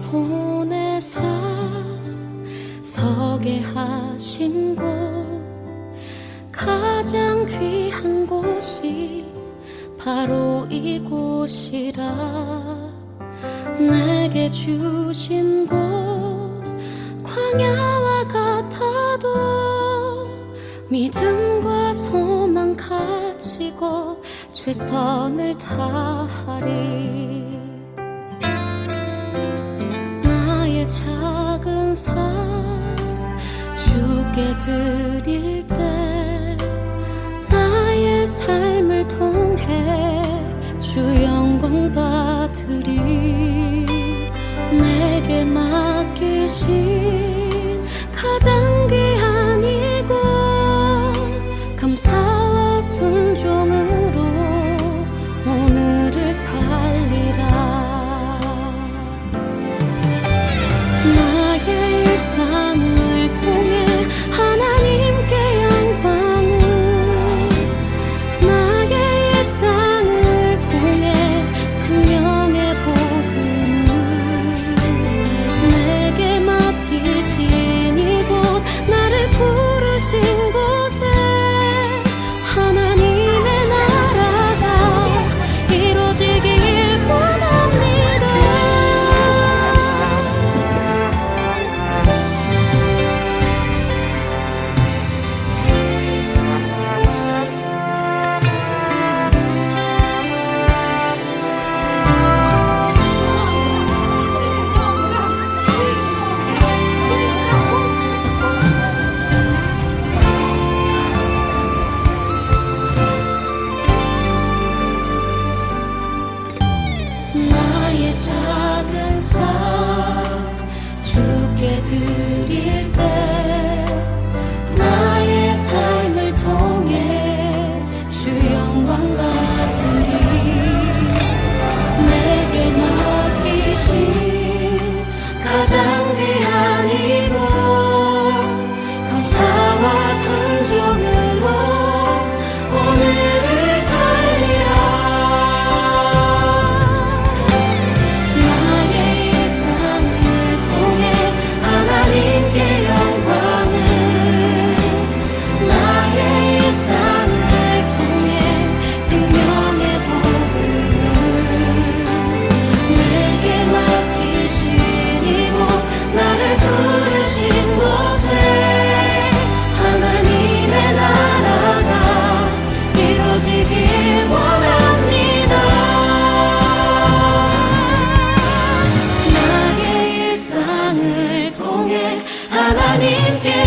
보내사 서게 하신 곳. 가장 귀한 곳이 바로 이곳이라. 내게 주신 곳 광야와 같아도 믿음과 소망 가지고 최선을 다하리 삶 주께 드릴 때 나의 삶을 통해 주 영광 받으리. 내게 맡 주께 드릴 때 하나님께